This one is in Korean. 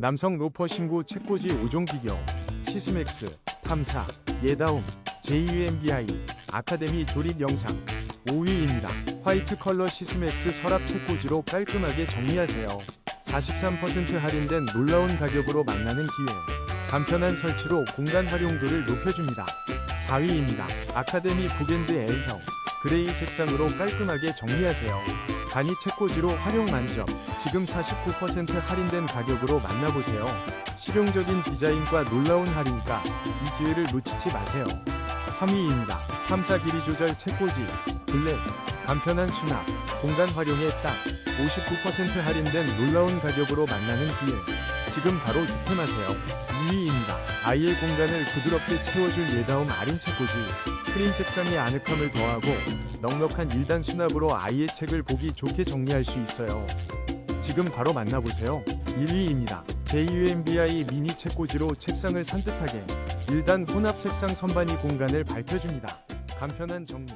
남성 로퍼 신고 책꽂이 5종 비교, 시스맥스, 탐사, 예다움, JUMBI, 아카데미 조립 영상 5위입니다. 화이트 컬러 시스맥스 서랍 책꽂이로 깔끔하게 정리하세요. 43% 할인된 놀라운 가격으로 만나는 기회. 간편한 설치로 공간 활용도를 높여줍니다. 4위입니다. 아카데미 부겐드 L형 그레이 색상으로 깔끔하게 정리하세요. 단위 책꽂이로 활용 만점. 지금 49% 할인된 가격으로 만나보세요. 실용적인 디자인과 놀라운 할인가. 이 기회를 놓치지 마세요. 3위입니다. 탐사 길이 조절 책꽂이 블랙 간편한 수납 공간 활용에 딱 59% 할인된 놀라운 가격으로 만나는 기회. 지금 바로 득템하세요. 2위입니다. 아이의 공간을 부드럽게 채워줄 예다움 아린 책꽂이. 크림 색상의 아늑함을 더하고 넉넉한 1단 수납으로 아이의 책을 보기 좋게 정리할 수 있어요. 지금 바로 만나보세요. 1위입니다. JUMBI 미니 책꽂이로 책상을 산뜻하게 1단 혼합 색상 선반이 공간을 밝혀줍니다. 간편한 정리.